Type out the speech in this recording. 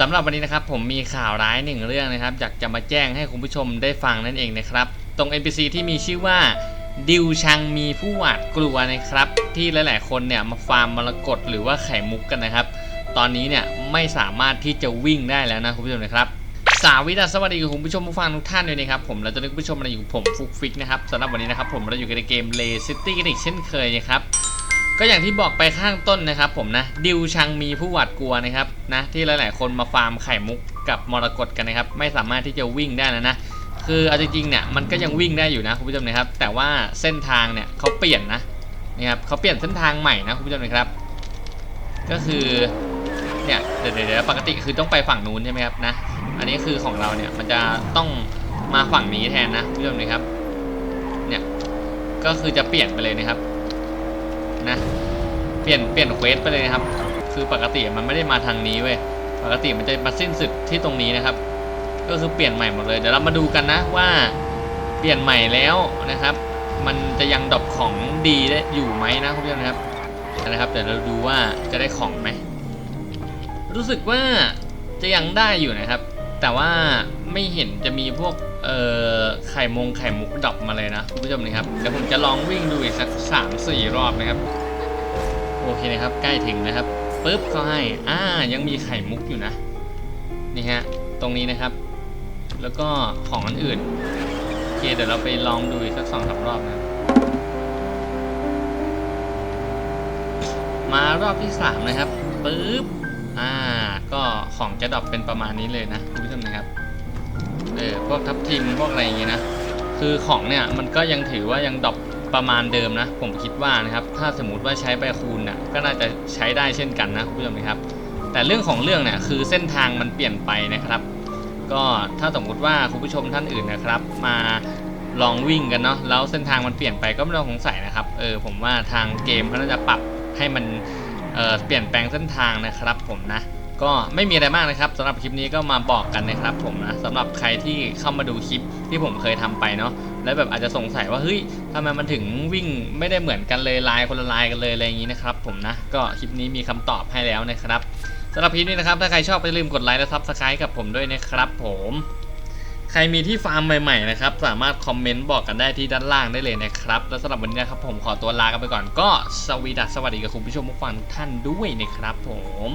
สำหรับวันนี้นะครับผมมีข่าวร้ายหนึ่งเรื่องนะครับอยากจะมาแจ้งให้คุณผู้ชมได้ฟังนั่นเองนะครับ ตรง NPC ที่มีชื่อว่าดิวชังมีผู้หวาดกลัวนะครับ ที่หลาย ๆ คนเนี่ยมาฟาร์มมรกตหรือว่าไข่มุกกันนะครับ ตอนนี้เนี่ยไม่สามารถที่จะวิ่งได้แล้วนะคุณผู้ชมนะครับสาวิดาสวัสดีคุณผู้ชมผู้ฟังทุกท่านด้วยนะครับผมเราจะนึกผู้ชมมาอยู่ผมฟุกฟิกนะครับสำหรับวันนี้นะครับผมเราอยู่ในเกม l ล City กันอีกเช่นเคยนะครับ ก็อย่างที่บอกไปข้างต้นนะครับผมนะดิวชังมีผู้หวาดกลัวนะครับนะที่หลาย ๆ คนมาฟาร์มไข่มุกกับมรกตกันนะครับไม่สามารถที่จะวิ่งได้แล้วนะคือเอาจริงๆเนี่ยมันก็ยังวิ่งได้อยู่นะคุณผู้ชมนะครับ แต่ว่าเส้นทางเนี่ยเขาเปลี่ยนนะนี่ครับเขาเปลี่ยนเส้นทางใหม่นะคุณผู้ชมนะครับ ก็คือเนี่ยเดี๋ยวเดี๋ยวปกติคือต้องไปฝั่งนู้นใช่ไหมครับนะอันนี้คือของเราเนี่ยมันจะต้องมาฝั่งนี้แทนนะคุณผู้ชมนะครับเนี่ยก็คือจะเปลี่ยนไปเลยนะครับ นะ เปลี่ยนเปลี่ยนเควสไปเลยนะครับ คือปกติมันไม่ได้มาทางนี้เว้ย ปกติมันจะมาสิ้นสุดที่ตรงนี้นะครับ ก็คือเปลี่ยนใหม่หมดเลย เดี๋ยวเรามาดูกันนะว่าเปลี่ยนใหม่แล้วนะครับ มันจะยังดรอปของดีได้อยู่ไหมนะคุณผู้ชมนะครับ นะครับ เดี๋ยวเราดูว่าจะได้ของไหม รู้สึกว่าจะยังได้อยู่นะครับ แต่ว่าไม่เห็นจะมีพวกเอ่อไข่มงไข่มุกดอปมาเลยนะคุณผู้ชมนะครับเดี๋ยวผมจะลองวิ่งดูอีกสักสามสี่รอบนะครับ โอเคนะครับ ใกล้ถึงนะครับปุ๊บเขาให้อ่ายังมีไข่มุกอยู่นะนี่ฮะตรงนี้นะครับ แล้วก็ของอันอื่นโอเคเดี๋ยวเราไปลองดูอีกสักสองสามรอบนะมารอบที่สามนะครับปุ๊บ อ่า ก็ของจะดรอปเป็นประมาณนี้เลยนะคุณผู้ชมนะครับ เออ พวกทับทิมพวกอะไรอย่างงี้นะ คือของเนี่ยมันก็ยังถือว่ายังดรอปประมาณเดิมนะ ผมคิดว่านะครับ ถ้าสมมติว่าใช้ใบคูณน่ะ ก็น่าจะใช้ได้เช่นกันนะคุณผู้ชมนะครับ แต่เรื่องของเรื่องเนี่ยคือเส้นทางมันเปลี่ยนไปนะครับ ก็ถ้าสมมุติว่าคุณผู้ชมท่านอื่นนะครับ มาลองวิ่งกันเนาะ แล้วเส้นทางมันเปลี่ยนไปก็ไม่ต้องสงสัยนะครับ เออ ผมว่าทางเกมเขาน่าจะปรับให้มัน เเปลี่ยนแปลงเส้นทางนะครับผมนะก็ไม่มีอะไรมากนะครับสำหรับคลิปนี้ก็มาบอกกันนะครับผมนะสำหรับใครที่เข้ามาดูคลิปที่ผมเคยทำไปเนาะแล้วแบบอาจจะสงสัยว่าเฮ้ยทำไมมันถึงวิ่งไม่ได้เหมือนกันเลยลายคนละลายกันเลยอะไรอย่างนี้นะครับผมนะก็คลิปนี้มีคำตอบให้แล้วนะครับสำหรับคลิปนี้นะครับถ้าใครชอบก็อย่าลืมกดไลค์และซับสไครต์กับผมด้วยนะครับผม ใครมีที่ฟาร์มใหม่ๆนะครับสามารถคอมเมนต์บอกกันได้ที่ด้านล่างได้เลยนะครับ แล้วสำหรับวันนี้นะครับผมขอตัวลากันไปก่อนก็สวีดัสสวัสดีกับคุณผู้ชมผู้ฟังทุกท่านด้วยนะครับผม